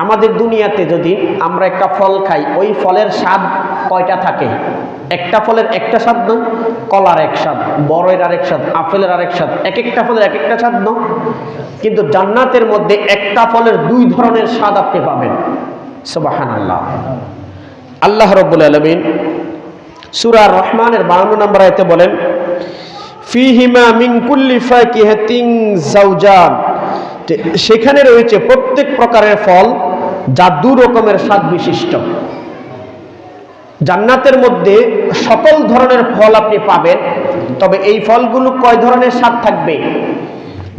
আমাদের দুনিয়াতে যদি আমরা একটা ফল খাই, ওই ফলের স্বাদ কয়টা থাকে? একটা ফলের একটা স্বাদ নয় কলার এক স্বাদ, বড়ের আরেক স্বাদ, আপেলের আরেক স্বাদ, এক একটা ফলের এক একটা স্বাদ নয় কিন্তু জান্নাতের মধ্যে একটা ফলের দুই ধরনের স্বাদ আপনি পাবেন। সুবাহান আল্লাহ আল্লাহ রব্বুল আলমিন সুরা রহমানের বাউন্ন নম্বর আয়তে বলেন, ফিহিমা মিন কুল্লি ফাকিহাতিন জাওজান তে- সেখানে রয়েছে প্রত্যেক প্রকারের ফল যা দু রকমের স্বাদ বিশিষ্ট। জান্নাতের মধ্যে সকল ধরনের ফল আপনি পাবেন, তবে এই ফলগুলো কয় ধরনের স্বাদ থাকবে?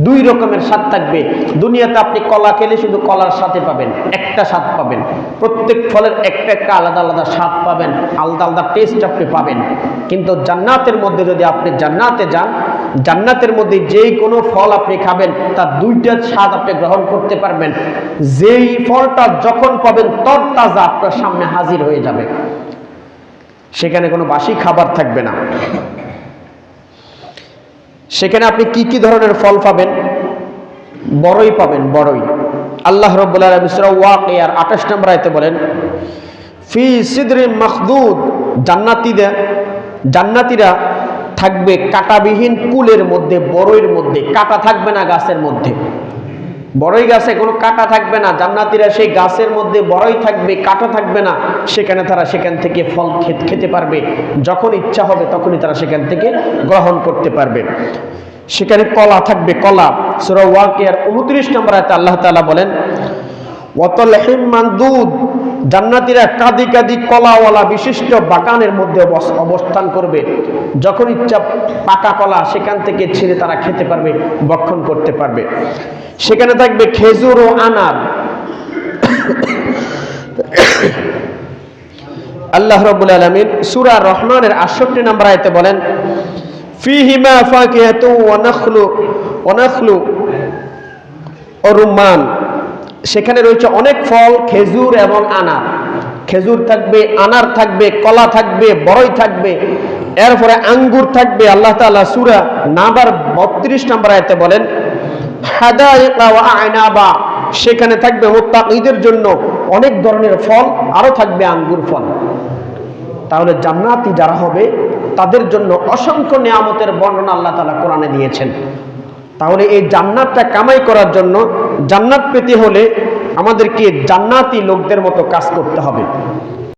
দুই রকমের স্বাদ থাকবে। দুনিয়াতে আপনি কলা খেলে শুধু কলার সাথে পাবেন, একটা স্বাদ পাবেন। প্রত্যেক ফলের একটা একটা আলাদা আলাদা স্বাদ পাবেন, আলাদা আলাদা টেস্ট আপনি পাবেন। কিন্তু জান্নাতের মধ্যে যদি আপনি জান্নাতে যান জান্নাতের মধ্যে যেই কোনো ফল আপনি খাবেন, তার দুইটা স্বাদ আপনি গ্রহণ করতে পারবেন। যেই ফলটা যখন পাবেন, তরতাজা আপনার সামনে হাজির হয়ে যাবে। সেখানে কোনো বাসি খাবার থাকবে না। সেখানে আপনি কি কি ধরনের ফল পাবেন? বড়ই পাবেন, বড়ই। আল্লাহ রব্বুল আঠাশ নম্বর আয়তে বলেন, ফি সিদরি মখদুদ। জান্নাতিরা জান্নাতিরা থাকবে কাটাবিহীন কুলের মধ্যে বড়ইর মধ্যে, কাটা থাকবে না গাছের মধ্যে। বড়ই গাছে কোনো কাটা থাকবে না, জান্নাতিরা সেই গাছের মধ্যে বড়ই থাকবে, কাটা থাকবে না। সেখানে তারা সেখান থেকে ফল খেত- খেতে পারবে। যখন ইচ্ছা হবে তখনই তারা সেখান থেকে গ্রহণ করতে পারবে। সেখানে কলা থাকবে, কলা। সুরা ওয়াকিয়ার উনত্রিশ নম্বর আয়তে আল্লাহ তাআলা বলেন বক্ষণ করতে পারবে। সেখানে থাকবে খেজুর ও আনার। আল্লাহ রব্বুল আলমিন সুরা রহমানের আটষট্টি নম্বর আয়তে বলেন, ফিহিমা ফাকিহাতু ও রুম্মান। সেখানে রয়েছে অনেক ফল, খেজুর এবং আনার। খেজুর থাকবে, আনার থাকবে, কলা থাকবে, বড়ই থাকবে, এরপরে আঙ্গুর থাকবে। আল্লাহ তাআলা সূরা নাবার বত্রিশ নম্বর আয়তে বলেন সেখানে থাকবে মুত্তাকিদের জন্য অনেক ধরনের ফল, আরও থাকবে আঙ্গুর ফল। তাহলে জান্নাতি যারা হবে, তাদের জন্য অসংখ্য নিয়ামতের বর্ণনা আল্লাহ তালা কোরআনে দিয়েছেন। তাহলে এই জান্নাতটা কামাই করার জন্য জান্নাত পেতে হলে আমাদেরকে জান্নাতি লোকদের মতো কাজ করতে হবে।